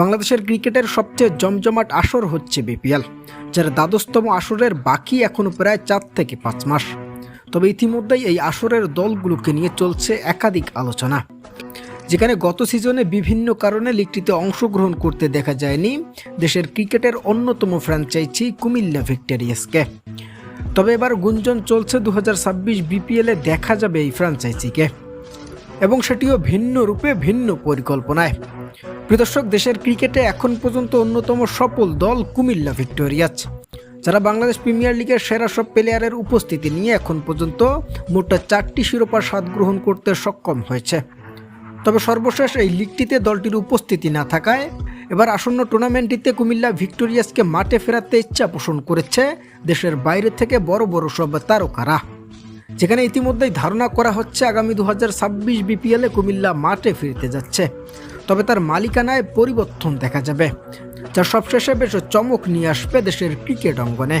বাংলাদেশের ক্রিকেটের সবচেয়ে জমজমাট আসর হচ্ছে বিপিএল, যার দ্বাদশতম আসরের বাকি এখনও প্রায় চার থেকে পাঁচ মাস। তবে ইতিমধ্যেই এই আসরের দলগুলোকে নিয়ে চলছে একাধিক আলোচনা, যেখানে গত সিজনে বিভিন্ন কারণে লিগটিতে অংশগ্রহণ করতে দেখা যায়নি দেশের ক্রিকেটের অন্যতম ফ্র্যাঞ্চাইজি কুমিল্লা ভিক্টোরিয়াসকে। তবে এবার গুঞ্জন চলছে দু হাজার ছাব্বিশ বিপিএলে দেখা যাবে এই ফ্র্যাঞ্চাইজিকে, এবং সেটিও ভিন্ন রূপে ভিন্ন পরিকল্পনায়। প্রদর্শক দেশের ক্রিকেটে এখন পর্যন্ত অন্যতম সফল দল কুমিল্লা ভিক্টোরিয়াস যারা বাংলাদেশ প্রিমিয়ার লিগের সেরা সব প্লেয়ারের উপস্থিতি নিয়ে এখন পর্যন্ত মোট চারটি শিরোপা স্বাদ গ্রহণ করতে সক্ষম হয়েছে। তবে সর্বশেষ এই লিগটিতে দলটির উপস্থিতি না থাকায় এবার আসন্ন টুর্নামেন্টটিতে কুমিল্লা ভিক্টোরিয়াসকে মাঠে ফেরাতে ইচ্ছা পোষণ করেছে দেশের বাইরে থেকে বড় বড় সব তারকারা। যেখানে ইতিমধ্যেই ধারণা করা হচ্ছে আগামী দু হাজার ছাব্বিশ বিপিএলে কুমিল্লা মাঠে ফিরতে যাচ্ছে। তবে তার মালিকানায় পরিবর্তন দেখা যাবে, যা সবশেষে বেশ চমক নিয়ে আসবে দেশের ক্রিকেট অঙ্গনে।